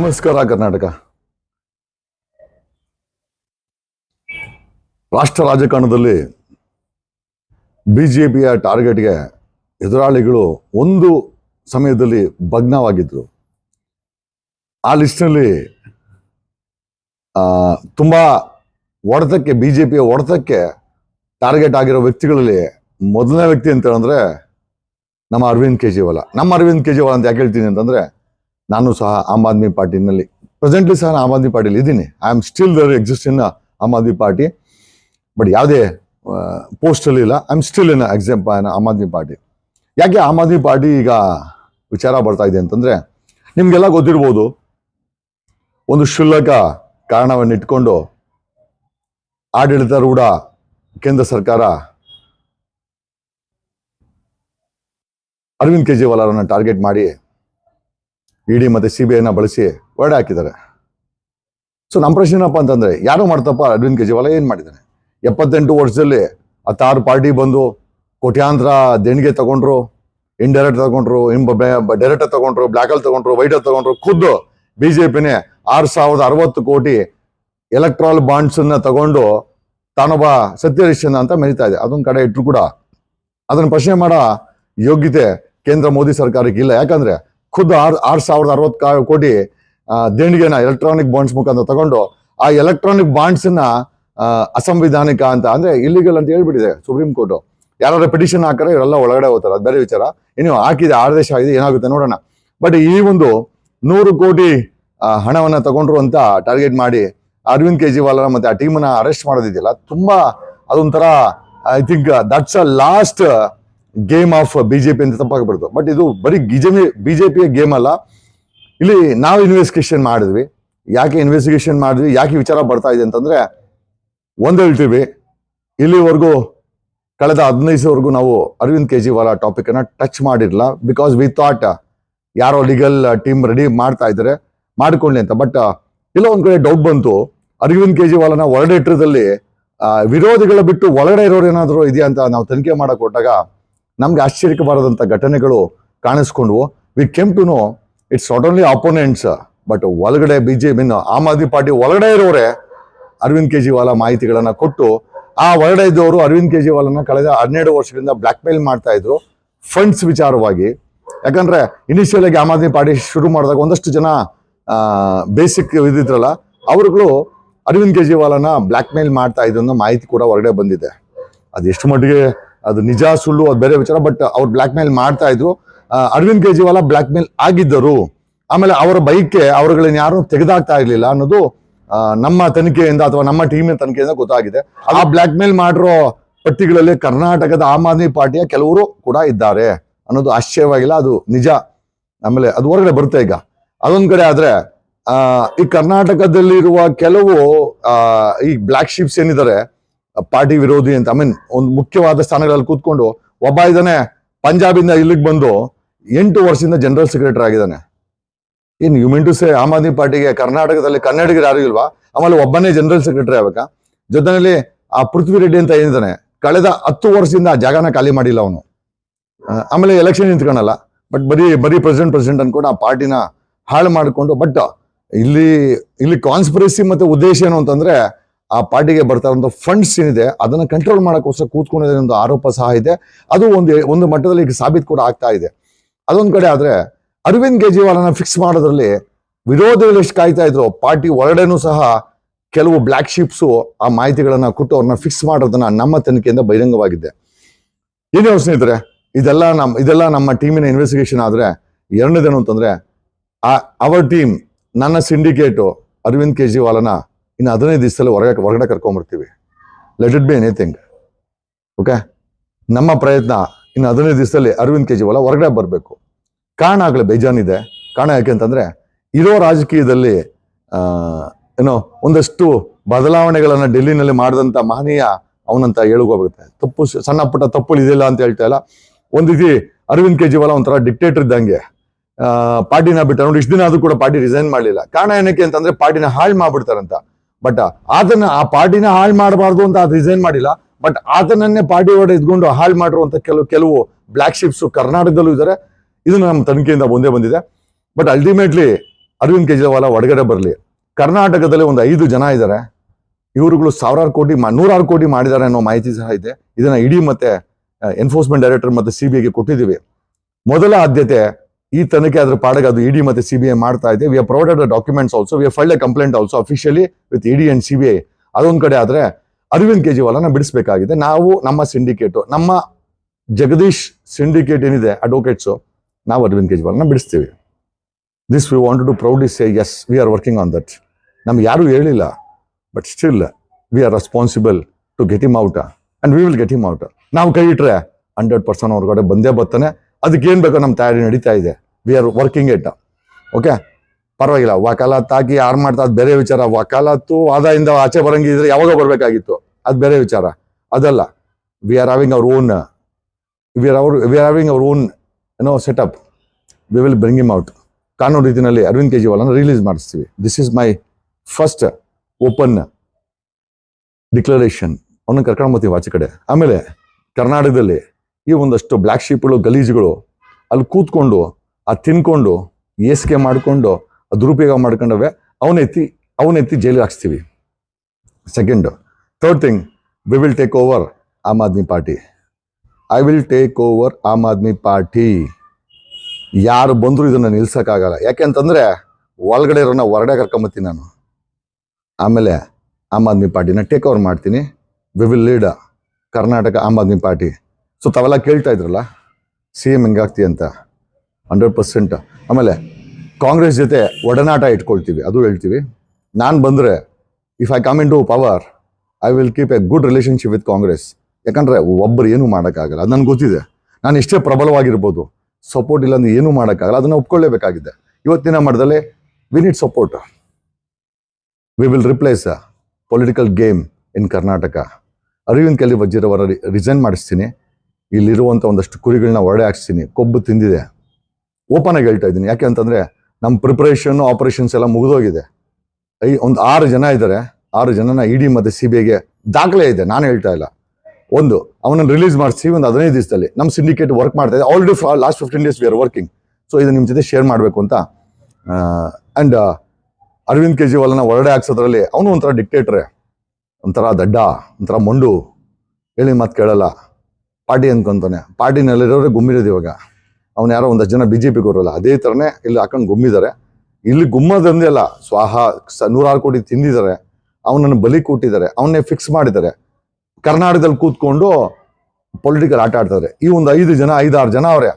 ನಮಸ್ಕಾರ ಕರ್ನಾಟಕ. ರಾಷ್ಟ್ರ ರಾಜಕಾರಣದಲ್ಲಿ ಬಿಜೆಪಿಯ ಟಾರ್ಗೆಟ್ಗೆ ಎದುರಾಳಿಗಳು ಒಂದು ಸಮಯದಲ್ಲಿ ಭಗ್ನವಾಗಿದ್ದರು ಆ ಲಿಸ್ಟ್ನಲ್ಲಿ ತುಂಬ ಒಡೆತಕ್ಕೆ ಬಿ ಜೆ ಪಿಯ ಒಡೆತಕ್ಕೆ ಟಾರ್ಗೆಟ್ ಆಗಿರೋ ವ್ಯಕ್ತಿಗಳಲ್ಲಿ ಮೊದಲನೇ ವ್ಯಕ್ತಿ ಅಂತ ಹೇಳಿದ್ರೆ ನಮ್ಮ ಅರವಿಂದ್ ಕೇಜ್ರಿವಾಲ. ನಮ್ಮ ಅರವಿಂದ್ ಕೇಜ್ರಿವಾಲ್ ಅಂತ ಯಾಕೆ ಹೇಳ್ತೀನಿ ಅಂತಂದ್ರೆ ನಾನು ಸಹ ಆಮ್ ಆದ್ಮಿ ಪಾರ್ಟಿನಲ್ಲಿ ಪ್ರೆಸೆಂಟ್ಲಿ ಸಹ ಆಮ್ ಆದ್ಮಿ ಪಾರ್ಟಿಲಿ ಇದ್ದೀನಿ. I am still there exist in Aam Aadmi party. But ಯಾವುದೇ ಪೋಸ್ಟಲ್ಲಿ ಇಲ್ಲ. I am still in exam Aam Aadmi party. ಯಾಕೆ ಆಮ್ ಆದ್ಮಿ ಪಾರ್ಟಿ ಈಗ ವಿಚಾರ ಬರ್ತಾ ಇದೆ ಅಂತಂದ್ರೆ, ನಿಮಗೆಲ್ಲ ಗೊತ್ತಿರ್ಬೋದು, ಒಂದು ಕ್ಷುಲ್ಲಕ ಕಾರಣವನ್ನು ಇಟ್ಕೊಂಡು ಆಡಳಿತಾರೂಢ ಕೇಂದ್ರ ಸರ್ಕಾರ ಅರವಿಂದ್ ಕೇಜ್ರಿವಾಲ್ ಅವರನ್ನು ಟಾರ್ಗೆಟ್ ಮಾಡಿ ಇಡಿ ಮತ್ತೆ ಸಿ ಬಿ ಐನ ಬಳಸಿ ಹೊರಡೆ ಹಾಕಿದ್ದಾರೆ. ಸೊ ನಮ್ಮ ಪ್ರಶ್ನೆ ಏನಪ್ಪ ಅಂತಂದ್ರೆ, ಯಾರು ಮಾಡ್ತಪ್ಪ ಅರವಿಂದ್ ಕೇಜ್ರಿವಾಲ ಏನ್ ಮಾಡಿದ್ದಾನೆ ಎಪ್ಪತ್ತೆಂಟು ವರ್ಷದಲ್ಲಿ ಹತ್ತಾರು ಪಾರ್ಟಿ ಬಂದು ಕೋಟ್ಯಾಂತರ ದೇಣಿಗೆ ತಗೊಂಡ್ರು ಇಂಡೈರೆಕ್ಟ್ ತಗೊಂಡ್ರು ಇನ್ ಡೈರೆಕ್ಟ್ ತಗೊಂಡ್ರು ಬ್ಲ್ಯಾಕಲ್ಲಿ ತಗೊಂಡ್ರು ವೈಟ್ ಅಲ್ಲಿ ತಗೊಂಡ್ರು, ಖುದ್ದು ಪಿನೇ ಆರು ಸಾವಿರದ ಅರವತ್ತು ಕೋಟಿ ಎಲೆಕ್ಟ್ರಾಲ್ ಬಾಂಡ್ಸ್ ಅನ್ನ ತಗೊಂಡು ತಾನೊಬ್ಬ ಸತ್ಯರಿಷನ್ ಅಂತ ಮೆರಿತಾ ಇದೆ. ಅದೊಂದು ಕಡೆ ಇಟ್ರು ಕೂಡ ಅದನ್ನ ಪ್ರಶ್ನೆ ಮಾಡೋ ಯೋಗ್ಯತೆ ಕೇಂದ್ರ ಮೋದಿ ಸರ್ಕಾರಕ್ಕೆ ಇಲ್ಲ. ಯಾಕಂದ್ರೆ ಖುದ್ದು ಆರ್ ಆರ್ ಸಾವಿರದ ಅರವತ್ತು ಕೋಟಿ ದೇಣಿಗೆನ ಎಲೆಕ್ಟ್ರಾನಿಕ್ ಬಾಂಡ್ಸ್ ಮುಖಾಂತರ ತಗೊಂಡು ಆ ಎಲೆಕ್ಟ್ರಾನಿಕ್ ಬಾಂಡ್ಸ್ನ ಅಸಂವಿಧಾನಿಕ ಅಂತ, ಅಂದ್ರೆ ಇಲ್ಲಿಗಲ್ ಅಂತ ಹೇಳ್ಬಿಟ್ಟಿದೆ ಸುಪ್ರೀಂ ಕೋರ್ಟ್. ಯಾರಾದ್ರೂ ಪಿಟಿಷನ್ ಹಾಕಿದ್ರೆ ಇವರೆಲ್ಲ ಒಳಗಡೆ ಹೋಗ್ತಾರೆ ಬೇರೆ ವಿಚಾರ. ಇನ್ನು ಹಾಕಿದೆ ಆದೇಶ ಆಗಿದೆ ಏನಾಗುತ್ತೆ ನೋಡೋಣ. ಬಟ್ ಈ ಒಂದು ನೂರು ಕೋಟಿ ಹಣವನ್ನ ತಗೊಂಡ್ರು ಅಂತ ಟಾರ್ಗೆಟ್ ಮಾಡಿ ಅರವಿಂದ್ ಕೇಜ್ರಿವಾಲ್ ಮತ್ತೆ ಆ ಟೀಮನ್ನ ಅರೆಸ್ಟ್ ಮಾಡೋದಿದೆಯಲ್ಲ, ತುಂಬಾ ಅದೊಂಥರ I think that's a last game of BJP ಅಂತ ತಪ್ಪಾಗಬಾರ್ದು ಬಟ್ ಇದು ಬರೀ ಗಿಜಮಿ ಬಿಜೆಪಿಯ ಗೇಮ್ ಅಲ್ಲ. ಇಲ್ಲಿ ನಾವು ಇನ್ವೆಸ್ಟಿಗೇಷನ್ ಮಾಡಿದ್ವಿ. ಯಾಕೆ ಇನ್ವೆಸ್ಟಿಗೇಷನ್ ಮಾಡಿದ್ವಿ? ಯಾಕೆ ವಿಚಾರ ಬರ್ತಾ ಇದೆ ಅಂತಂದ್ರೆ ಒಂದ್ ಹೇಳ್ತೀವಿ. ಇಲ್ಲಿವರೆಗೂ ಕಳೆದ ಹದಿನೈದುವರೆಗೂ ನಾವು ಅರವಿಂದ್ ಕೇಜ್ರಿವಾಲ್ ಟಾಪಿಕ್ ಅನ್ನ ಟಚ್ ಮಾಡಿರಲಿಲ್ಲ. ಬಿಕಾಸ್ ವಿ ಥಾಟ್ ಯಾರೋ ಲೀಗಲ್ ಟೀಮ್ ರೆಡಿ ಮಾಡ್ತಾ ಇದ್ದಾರೆ. ಮಾಡ್ಕೊಳ್ಳಿ ಅಂತ. ಬಟ್ ಇಲ್ಲ ಒಂದ್ ಕಡೆ ಡೌಟ್ ಬಂತು. ಅರವಿಂದ್ ಕೇಜ್ರಿವಾಲ್ನ ಹೊರಡೆ ಇಟ್ಟದಲ್ಲಿ ವಿರೋಧಿಗಳ ಬಿಟ್ಟು ಒಳಗಡೆ ಇರೋರು ಏನಾದರೂ ಇದೆಯಾ ಅಂತ ನಾವು ತನಿಖೆ ಮಾಡಕ್ ಕೊಟ್ಟಾಗ ನಮ್ಗೆ ಬರದಂಥ ಘಟನೆಗಳು ಕಾಣಿಸ್ಕೊಂಡ್ವು. We came to know it's not only opponents but ಒಳಗಡೆ ಬಿ ಜೆ ಪಿನ ಆಮ್ ಆದ್ಮಿ ಪಾರ್ಟಿ ಒಳಗಡೆ ಇರೋರೆ ಅರವಿಂದ್ ಕೇಜ್ರಿವಾಲ ಮಾಹಿತಿಗಳನ್ನು ಕೊಟ್ಟು, ಆ ಒಳಗಡೆ ಇದ್ದವರು ಅರವಿಂದ್ ಕೇಜ್ರಿವಾಲನ್ನ ಕಳೆದ ಹನ್ನೆರಡು ವರ್ಷಗಳಿಂದ ಬ್ಲ್ಯಾಕ್ ಮೇಲ್ ಮಾಡ್ತಾ ಇದ್ರು. ಫಂಡ್ಸ್ ವಿಚಾರವಾಗಿ. ಯಾಕಂದರೆ ಇನಿಷಿಯಲ್ ಆಗಿ ಆಮ್ ಆದ್ಮಿ ಪಾರ್ಟಿ ಶುರು ಮಾಡಿದಾಗ ಒಂದಷ್ಟು ಜನ ಬೇಸಿಕ್ ಇದಿದ್ರಲ್ಲ ಅವರುಗಳು ಅರವಿಂದ್ ಕೇಜ್ರಿವಾಲನ ಬ್ಲ್ಯಾಕ್ ಮೇಲ್ ಮಾಡ್ತಾ ಇದ್ರು ಅನ್ನೋ ಮಾಹಿತಿ ಕೂಡ ಹೊರಗಡೆ ಬಂದಿದೆ. ಅದೆಷ್ಟು ಮಟ್ಟಿಗೆ ಅದು ನಿಜ, ಸುಳ್ಳು, ಅದು ಬೇರೆ ವಿಚಾರ ಬಟ್ ಅವ್ರು ಬ್ಲ್ಯಾಕ್ ಮೇಲ್ ಮಾಡ್ತಾ ಇದ್ರು. ಅರವಿಂದ್ ಕೇಜ್ರಿವಾಲ ಬ್ಲ್ಯಾಕ್ ಮೇಲ್ ಆಗಿದ್ದರು. ಆಮೇಲೆ ಅವರ ಬೈಕ್ಗೆ ಅವರುಗಳನ್ನ ಯಾರು ತೆಗೆದಾಕ್ತಾ ಇರ್ಲಿಲ್ಲ ಅನ್ನೋದು ನಮ್ಮ ತನಿಖೆಯಿಂದ ಅಥವಾ ನಮ್ಮ ಟೀಮಿನ ತನಿಖೆಯಿಂದ ಗೊತ್ತಾಗಿದೆ. ಆ ಬ್ಲಾಕ್ ಮೇಲ್ ಮಾಡಿರೋ ಪಟ್ಟಿಗಳಲ್ಲಿ ಕರ್ನಾಟಕದ ಆಮ್ ಆದ್ಮಿ ಪಾರ್ಟಿಯ ಕೆಲವರು ಕೂಡ ಇದ್ದಾರೆ ಅನ್ನೋದು ಆಶ್ಚರ್ಯವಾಗಿಲ್ಲ. ಅದು ನಿಜ. ಆಮೇಲೆ ಅದು ಹೊರಗಡೆ ಬರುತ್ತೆ ಈಗ. ಅದೊಂದ್ ಕಡೆ ಆದ್ರೆ ಈ ಕರ್ನಾಟಕದಲ್ಲಿರುವ ಕೆಲವು ಈ ಬ್ಲ್ಯಾಕ್ ಶಿಪ್ಸ್ ಏನಿದ್ದಾರೆ ಪಾರ್ಟಿ ವಿರೋಧಿ ಅಂತ ಐ ಮೀನ್ ಒಂದು ಮುಖ್ಯವಾದ ಸ್ಥಾನಗಳಲ್ಲಿ ಕೂತ್ಕೊಂಡು ಒಬ್ಬ ಇದ್ದಾನೆ ಪಂಜಾಬಿಂದ ಇಲ್ಲಿಗೆ ಬಂದು ಎಂಟು ವರ್ಷದಿಂದ ಜನರಲ್ ಸೆಕ್ರೆಟರಿ ಆಗಿದ್ದಾನೆ in you to say Aam Aadmi ಪಾರ್ಟಿಗೆ, ಕರ್ನಾಟಕದಲ್ಲಿ ಕನ್ನಡಿಗರು ಯಾರು ಇಲ್ವಾ? ಆಮೇಲೆ ಒಬ್ಬನೇ ಜನರಲ್ ಸೆಕ್ರೆಟರಿ ಆಗ್ಬೇಕಾ? ಜೊತೆಯಲ್ಲಿ ಆ ಪೃಥ್ವಿ ರೆಡ್ಡಿ ಅಂತ ಏನಿದ್ದಾನೆ ಕಳೆದ ಹತ್ತು ವರ್ಷದಿಂದ ಆ ಜಾಗನ ಖಾಲಿ ಮಾಡಿಲ್ಲ ಅವನು. ಆಮೇಲೆ ಎಲೆಕ್ಷನ್ ನಿಂತ್ಕೊಳಲ್ಲ ಬಟ್ ಬರೀ ಬರೀ ಪ್ರೆಸಿಡೆಂಟ್ ಪ್ರೆಸಿಡೆಂಟ್ ಅನ್ಕೊಂಡು ಆ ಪಾರ್ಟಿನ ಹಾಳು ಮಾಡಿಕೊಂಡು ಬಟ್ ಇಲ್ಲಿ ಇಲ್ಲಿ ಕಾನ್ಸ್ಪಿರಸಿ ಮತ್ತೆ ಉದ್ದೇಶ ಏನು ಅಂತಂದ್ರೆ ಆ ಪಾರ್ಟಿಗೆ ಬರ್ತಾ ಇರೋಂಥ ಫಂಡ್ಸ್ ಏನಿದೆ, ಅದನ್ನು ಕಂಟ್ರೋಲ್ ಮಾಡೋಕ್ಕೋಸ್ಕರ ಕೂತ್ಕೊಂಡಿದೆ ಒಂದು ಆರೋಪ ಸಹ ಇದೆ. ಅದು ಒಂದು ಒಂದು ಮಟ್ಟದಲ್ಲಿ ಈಗ ಸಾಬೀತು ಕೂಡ ಆಗ್ತಾ ಇದೆ. ಅದೊಂದು ಕಡೆ ಆದರೆ ಅರವಿಂದ್ ಕೇಜ್ರಿವಾಲನ ಫಿಕ್ಸ್ ಮಾಡೋದ್ರಲ್ಲಿ ವಿರೋಧಿಗಳು ಎಷ್ಟು ಕಾಯ್ತಾ ಇದ್ರು. ಪಾರ್ಟಿ ಒಳಗಡೆನೂ ಸಹ ಕೆಲವು ಬ್ಲ್ಯಾಕ್ ಶೀಪ್ಸು ಆ ಮಾಹಿತಿಗಳನ್ನು ಕೊಟ್ಟು ಅವ್ರನ್ನ ಫಿಕ್ಸ್ ಮಾಡೋದನ್ನ ನಮ್ಮ ತನಿಖೆಯಿಂದ ಬಹಿರಂಗವಾಗಿದೆ. ಏನೇ ಸ್ನೇಹಿತರೆ, ಇದೆಲ್ಲ ನಮ್ಮ ಇದೆಲ್ಲ ನಮ್ಮ ಟೀಮಿನ ಇನ್ವೆಸ್ಟಿಗೇಷನ್ ಆದರೆ ಎರಡನೇದೇನು ಅಂತಂದರೆ, ಆ ಅವರ್ ಟೀಮ್ ನನ್ನ ಸಿಂಡಿಕೇಟು ಅರವಿಂದ್ ಕೇಜ್ರಿವಾಲನ ಇನ್ನು ಹದಿನೈದು ದಿವಸದಲ್ಲಿ ಹೊರಗಡೆ ಹೊರಗಡೆ ಕರ್ಕೊಂಬರ್ತೀವಿ. Let it be anything okay ನಮ್ಮ ಪ್ರಯತ್ನ ಇನ್ನು ಹದಿನೈದು ದಿವಸದಲ್ಲಿ ಅರವಿಂದ್ ಕೇಜ್ರಿವಾಲ ಹೊರಗಡೆ ಬರಬೇಕು. ಕಾರಣ ಆಗಲಿ ಬೇಜಾನಿದೆ. ಕಾರಣ ಯಾಕೆ ಅಂತಂದ್ರೆ ಇರೋ ರಾಜಕೀಯದಲ್ಲಿ ಏನೋ ಒಂದಷ್ಟು ಬದಲಾವಣೆಗಳನ್ನು ಡೆಲ್ಲಿನಲ್ಲಿ ಮಾಡಿದಂಥ ಮಹನೀಯ ಅವನಂತ ಹೇಳುಗೋಗುತ್ತೆ ತಪ್ಪು ಸಣ್ಣ ಪುಟ್ಟ ತಪ್ಪುಗಳು ಇದೆಯಲ್ಲ ಅಂತ ಹೇಳ್ತಾ ಇಲ್ಲ. ಒಂದು ರೀತಿ ಅರವಿಂದ್ ಕೇಜ್ರಿವಾಲ ಒಂಥರ ಡಿಕ್ಟೇಟರ್ ಇದ್ದಂಗೆ. ಪಾರ್ಟಿನ ಬಿಟ್ಟ ನೋಡಿ, ಇಷ್ಟು ದಿನ ಅದು ಕೂಡ ಪಾರ್ಟಿ ರಿಸೈನ್ ಮಾಡಲಿಲ್ಲ. ಕಾರಣ ಏನಕ್ಕೆ ಅಂತಂದ್ರೆ ಪಾರ್ಟಿನ ಹಾಳು ಮಾಡ್ಬಿಡ್ತಾರಂತ. ಬಟ್ ಆತನ ಆ ಪಾರ್ಟಿನ ಹಾಳು ಮಾಡಬಾರ್ದು ಅಂತ ಅದು ರಿಸೈನ್ ಮಾಡಿಲ್ಲ. ಬಟ್ ಆತನನ್ನೇ ಪಾರ್ಟಿ ಒಡೆ ಇದ್ಕೊಂಡು ಹಾಳು ಮಾಡಿರುವಂತ ಕೆಲವು ಕೆಲವು ಬ್ಲಾಕ್ ಶಿಪ್ಸ್ ಕರ್ನಾಟಕದಲ್ಲೂ ಇದ್ದಾರೆ. ಇದು ನಮ್ಮ ತನಿಖೆಯಿಂದ ಮುಂದೆ ಬಂದಿದೆ. ಬಟ್ ಅಲ್ಟಿಮೇಟ್ಲಿ ಅರವಿಂದ್ ಕೇಜ್ರಿವಾಲ ಒಳಗಡೆ ಬರಲಿ. ಕರ್ನಾಟಕದಲ್ಲಿ ಒಂದು ಐದು ಜನ ಇದ್ದಾರೆ. ಇವರುಗಳು ಸಾವಿರಾರು ಕೋಟಿ ನೂರಾರು ಕೋಟಿ ಮಾಡಿದ್ದಾರೆ ಅನ್ನೋ ಮಾಹಿತಿ ಸಹ ಇದೆ. ಇದನ್ನ ಇಡೀ ಮತ್ತೆ ಎನ್ಫೋರ್ಸ್ಮೆಂಟ್ ಡೈರೆಕ್ಟರ್ ಮತ್ತೆ ಐಗೆ ಕೊಟ್ಟಿದ್ದೀವಿ. ಮೊದಲ ಆದ್ಯತೆ ಈ ತನಕ ಅದ್ರ ಪಾಡಗ ಅದು ಇಡಿ ಮತ್ತೆ ಸಿಬಿಐ ಮಾಡ್ತಾ ಇದೆ. We provided documents also we filed a complaint also officially with ED and CBI ಅದೊಂದು ಕಡೆ ಆದ್ರೆ ಅರವಿಂದ್ ಕೇಜ್ರಿವಾಲನ ಬಿಡಿಸಬೇಕಾಗಿದೆ. ನಾವು, ನಮ್ಮ ಸಿಂಡಿಕೇಟು ನಮ್ಮ ಜಗದೀಶ್ ಸಿಂಡಿಕೇಟ್ ಏನಿದೆ ಅಡ್ವೊಕೇಟ್ಸು ನಾವು ಅರವಿಂದ್ ಕೇಜ್ರಿವಾಲ್ನ ಬಿಡಿಸ್ತೀವಿ. This we want to proudly say yes we are working on that ನಮ್ಗೆ ಯಾರೂ ಹೇಳಿಲ್ಲ but still we are responsible to get him out and we will get him out ನಾವು ಕೈ ಇಟ್ರೆ ಹಂಡ್ರೆಡ್ ಪರ್ಸೆಂಟ್ ಹೊರಗಡೆ ಬಂದೇ ಬರ್ತಾನೆ. ಅದಕ್ಕೆ ಏನ್ ಬೇಕೋ ನಮ್ಮ ತಯಾರಿ ನಡೀತಾ ಇದೆ. We are working it okay ಪರವಾಗಿಲ್ಲ. ವಕಾಲತ್ ಹಾಕಿ ಯಾರು ಮಾಡ್ತಾ ಅದು ಬೇರೆ ವಿಚಾರ. ವಕಾಲತ್ತು ಆದಾಯಿಂದ ಆಚೆ ಬರಂಗಿದ್ರೆ ಯಾವಾಗ ಬರಬೇಕಾಗಿತ್ತು? ಅದು ಬೇರೆ ವಿಚಾರ. ಅದಲ್ಲ. We are having our own we are our we are having our own ಏನೋ setup we will bring him out ಕಾನೂನು ರೀತಿಯಲ್ಲಿ ಅರವಿಂದ್ ಕೇಜ್ರಿವಾಲ್ನ ರಿಲೀಸ್ ಮಾಡಿಸ್ತೀವಿ. This is my first open declaration ಅವನ್ನ ಕರ್ಕೊಂಡು ಬರ್ತೀವಿ ಆಚೆ ಕಡೆ. ಆಮೇಲೆ ಕರ್ನಾಟಕದಲ್ಲಿ ಈ ಒಂದಷ್ಟು ಬ್ಲ್ಯಾಕ್ ಶೀಪ್ಗಳು ಗಲೀಜುಗಳು ಅಲ್ಲಿ ಕೂತ್ಕೊಂಡು, ಆ ತಿನ್ಕೊಂಡು ಏಸಿಗೆ ಮಾಡಿಕೊಂಡು ದುರುಪಯೋಗ ಮಾಡ್ಕೊಂಡವೆ ಅವನೆತ್ತಿ ಅವನೆತ್ತಿ ಜೈಲಿಗೆ ಹಾಕ್ಸ್ತೀವಿ. Second third thing we will take over Aam Aadmi party I will take over Aam Aadmi party ಯಾರು ಬಂದರೂ ಇದನ್ನ ನಿಲ್ಸೋಕ್ಕಾಗಲ್ಲ. ಯಾಕೆಂತಂದರೆ ಒಳಗಡೆ ಇರೋನ ಹೊರಗಡೆ ಕರ್ಕೊಂಬತ್ತೀನಿ ನಾನು. ಆಮೇಲೆ ಆಮ್ ಆದ್ಮಿ ಪಾರ್ಟಿನ ಟೇಕ್ ಓವರ್ ಮಾಡ್ತೀನಿ. We will lead Karnataka Aam Aadmi party so ತಾವೆಲ್ಲ ಕೇಳ್ತಾ ಇದ್ರಲ್ಲ? ಸಿ ಎಂ ಹೆಂಗಾಗ್ತಿ ಅಂತ? ಹಂಡ್ರೆಡ್ ಪರ್ಸೆಂಟ್ ಆಮೇಲೆ ಕಾಂಗ್ರೆಸ್ ಜೊತೆ ಒಡನಾಟ ಇಟ್ಕೊಳ್ತೀವಿ, ಅದು ಹೇಳ್ತೀವಿ. ನಾನು ಬಂದರೆ if I come into power I will keep a good relationship with Congress. ಯಾಕಂದರೆ ಒಬ್ಬರು ಏನೂ ಮಾಡೋಕ್ಕಾಗಲ್ಲ. ಅದು ನನಗೆ ಗೊತ್ತಿದೆ. ನಾನು ಎಷ್ಟೇ ಪ್ರಬಲವಾಗಿರ್ಬೋದು ಸಪೋರ್ಟ್ ಇಲ್ಲ ಅಂದ್ರೆ ಏನೂ ಮಾಡೋಕ್ಕಾಗಲ್ಲ. ಅದನ್ನು ಒಪ್ಕೊಳ್ಳೇಬೇಕಾಗಿದೆ. ಇವತ್ತಿನ ಮಟ್ಟದಲ್ಲಿ we need support we will replace political game in Karnataka Arvind ಕೆಲಿ ವಜ್ರವರ ರಿಸೈನ್ ಮಾಡಿಸ್ತೀನಿ. ಇಲ್ಲಿರುವಂಥ ಒಂದಷ್ಟು ಕುರಿಗಳನ್ನ ಹೊರಡೆ ಹಾಕ್ಸ್ತೀನಿ, ಕೊಬ್ಬು ತಿಂದಿದೆ. ಓಪನ್ ಆಗಿ ಹೇಳ್ತಾ ಇದ್ದೀನಿ. ಯಾಕೆ ಅಂತಂದರೆ ನಮ್ಮ ಪ್ರಿಪ್ರೇಷನ್ನು ಆಪರೇಷನ್ಸ್ ಎಲ್ಲ ಮುಗಿದೋಗಿದೆ. ಐ, ಒಂದು ಆರು ಜನ ಇದ್ದಾರೆ. ಆರು ಜನನ ಇಡಿ ಮತ್ತು ಸಿ ಬಿ ಐಗೆ ದಾಖಲೆ ಇದೆ. ನಾನು ಹೇಳ್ತಾ ಇಲ್ಲ. ಒಂದು, ಅವನನ್ನು ರಿಲೀಸ್ ಮಾಡಿಸಿ ಒಂದು ಹದಿನೈದು ದಿವಸದಲ್ಲಿ. ನಮ್ಮ ಸಿಂಡಿಕೇಟ್ ವರ್ಕ್ ಮಾಡ್ತಾ ಇದೆ. Already last fifteen days we are working so ಇದು ನಿಮ್ಮ ಜೊತೆ ಶೇರ್ ಮಾಡಬೇಕು ಅಂತ ಆ್ಯಂಡ್ ಅರವಿಂದ್ ಕೇಜ್ರಿವಾಲ್ನ ಹೊರಡೆ ಹಾಕ್ಸೋದ್ರಲ್ಲಿ ಅವನು ಒಂಥರ ಡಿಕ್ಟೇಟ್ರೆ ಒಂಥರ ದಡ್ಡ, ಒಂಥರ ಮೊಂಡು. ಹೇಳಿ ಮಾತು ಕೇಳಲ್ಲ. ಪಾರ್ಟಿ ಅನ್ಕೊಂತಾನೆ. ಪಾರ್ಟಿನಲ್ಲಿರೋರೆ ಗುಮ್ಮಿರೋದು ಇವಾಗ. ಅವ್ನು ಯಾರೋ ಒಂದಷ್ಟು ಜನ ಬಿ ಜೆ ಪಿ ಕೊಡೋಲ್ಲ ಅದೇ ಥರನೇ ಇಲ್ಲಿ ಹಾಕೊಂಡು ಗುಮ್ಮಿದ್ದಾರೆ ಇಲ್ಲಿ ಗುಮ್ಮದಂದೇ ಅಲ್ಲ, ಸ್ವಾಹ ನೂರಾರು ಕೋಟಿ ತಿಂದಿದ್ದಾರೆ ಅವನನ್ನು ಬಲಿ ಕೊಟ್ಟಿದ್ದಾರೆ ಅವನ್ನೇ ಫಿಕ್ಸ್ ಮಾಡಿದ್ದಾರೆ ಕರ್ನಾಟಕದಲ್ಲಿ ಕೂತ್ಕೊಂಡು ಪೊಲಿಟಿಕಲ್ ಆಟ ಆಡ್ತಾರೆ. ಈ ಒಂದು ಐದು ಜನ, ಐದಾರು ಜನ ಅವರೇ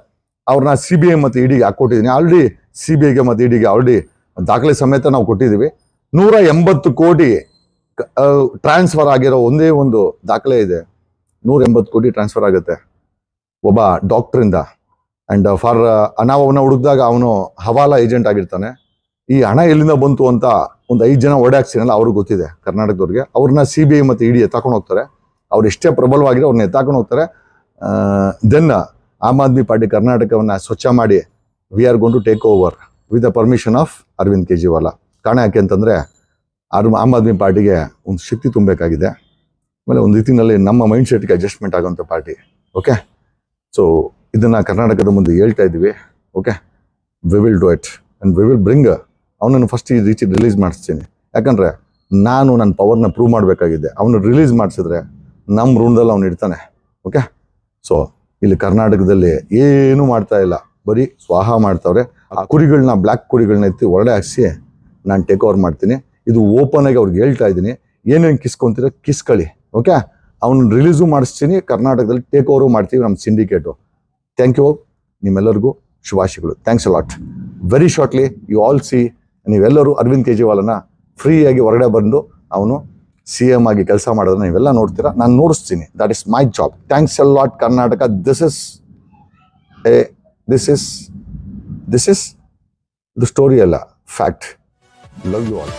ಅವ್ರನ್ನ ಸಿ ಬಿ ಐ ಮತ್ತು ಇಡಿಗೆ ಹಾಕೊಟ್ಟಿದ್ದೀನಿ ಆಲ್ರೆಡಿ ಸಿ ಬಿ ಐಗೆ ಮತ್ತು ಇಡಿಗೆ ಆಲ್ರೆಡಿ ದಾಖಲೆ ಸಮೇತ ನಾವು ಕೊಟ್ಟಿದ್ದೀವಿ ನೂರ ಎಂಬತ್ತು ಕೋಟಿ ಟ್ರಾನ್ಸ್ಫರ್ ಆಗಿರೋ ಒಂದೇ ಒಂದು ದಾಖಲೆ ಇದೆ. ನೂರ ಎಂಬತ್ತು ಕೋಟಿ ಟ್ರಾನ್ಸ್ಫರ್ ಆಗುತ್ತೆ. ಒಬ್ಬ ಡಾಕ್ಟ್ರಿಂದ ಅಂಡ್ ಫಾರ್ ನಾವು ಅವನ ಹುಡುಕಿದಾಗ ಅವನು ಹವಾಲಾ ಏಜೆಂಟ್ ಆಗಿರ್ತಾನೆ. ಈ ಹಣ ಎಲ್ಲಿಂದ ಬಂತು ಅಂತ ಒಂದು ಐದು ಜನ ಓಡಾಕ್ಸಿನಲ್ಲ ಅವ್ರಿಗೆ ಗೊತ್ತಿದೆ, ಕರ್ನಾಟಕದವ್ರಿಗೆ. ಅವ್ರನ್ನ ಸಿ ಬಿ ಐ ಮತ್ತು ಇಡಿ ಎತ್ತಾಕೊಂಡು ಹೋಗ್ತಾರೆ. ಅವ್ರು ಎಷ್ಟೇ ಪ್ರಬಲವಾಗಿರೋ ಅವ್ರನ್ನ ಎತ್ತಾಕೊಂಡು ಹೋಗ್ತಾರೆ. ದೆನ್ ಆಮ್ ಆದ್ಮಿ ಪಾರ್ಟಿ ಕರ್ನಾಟಕವನ್ನ ಸ್ವಚ್ಛ ಮಾಡಿ we are gone to take over with the permission of Arvind Kejriwal ಕಾರಣ ಯಾಕೆ ಅಂತಂದ್ರೆ, ಆರ್, ಆಮ್ ಆದ್ಮಿ ಪಾರ್ಟಿಗೆ ಒಂದು ಶಕ್ತಿ ತುಂಬಬೇಕಾಗಿದೆ. ಆಮೇಲೆ ಒಂದು ರೀತಿಯಲ್ಲಿ ನಮ್ಮ ಮೈಂಡ್ ಸೆಟ್ಗೆ ಅಡ್ಜಸ್ಟ್ಮೆಂಟ್ ಆಗೋಂಥ ಪಾರ್ಟಿ ಓಕೆ ಸೊ ಇದನ್ನು ಕರ್ನಾಟಕದ ಮುಂದೆ ಹೇಳ್ತಾ ಇದ್ದೀವಿ okay we will do it and we will bring ಅವನನ್ನು ಫಸ್ಟ್ ಈ ರೀತಿ ರಿಲೀಸ್ ಮಾಡಿಸ್ತೀನಿ. ಯಾಕಂದರೆ ನಾನು ನನ್ನ ಪವರ್ನ ಪ್ರೂವ್ ಮಾಡಬೇಕಾಗಿದೆ. ಅವನು ರಿಲೀಸ್ ಮಾಡಿಸಿದ್ರೆ ನಮ್ಮ ರೂಮ್ದಲ್ಲಿ ಅವನು ಇಡ್ತಾನೆ ಓಕೆ ಸೊ ಇಲ್ಲಿ ಕರ್ನಾಟಕದಲ್ಲಿ ಏನೂ ಮಾಡ್ತಾ ಇಲ್ಲ. ಬರೀ ಸ್ವಾಹ ಮಾಡ್ತಾವ್ರೆ. ಆ ಕುರಿಗಳನ್ನ ಬ್ಲ್ಯಾಕ್ ಕುರಿಗಳನ್ನ ಎತ್ತಿ ಹೊರಡೆ ಹಾಕ್ಸಿ ನಾನು ಟೇಕ್ ಓವರ್ ಮಾಡ್ತೀನಿ. ಇದು ಓಪನ್ ಆಗಿ ಅವ್ರಿಗೆ ಹೇಳ್ತಾ ಇದ್ದೀನಿ. ಏನೇನು ಕಿಸ್ಕೊಂತೀರ ಕಿಸ್ಕೊಳ್ಳಿ. ಓಕೆ ಅವ್ನು ರಿಲೀಸು ಮಾಡಿಸ್ತೀನಿ. ಕರ್ನಾಟಕದಲ್ಲಿ ಟೇಕ್ ಓವರು ಮಾಡ್ತೀವಿ ನಮ್ಮ ಸಿಂಡಿಕೇಟು ಥ್ಯಾಂಕ್ ಯು ನಿಮ್ಮೆಲ್ಲರಿಗೂ ಶುಭಾಶಯಗಳು. Thanks lot very shortly you all see ನೀವೆಲ್ಲರೂ ಅರವಿಂದ್ ಕೇಜ್ರಿವಾಲನ್ನು ಫ್ರೀಯಾಗಿ ಹೊರಗಡೆ ಬಂದು ಅವನು ಸಿ ಎಂ ಆಗಿ ಕೆಲಸ ಮಾಡೋದನ್ನ ನೀವೆಲ್ಲ ನೋಡ್ತೀರಾ. ನಾನು ನೋಡಿಸ್ತೀನಿ. That is my job thanks a lot Karnataka. This is a this is this is the story ಅಲ್ಲ. Fact love you all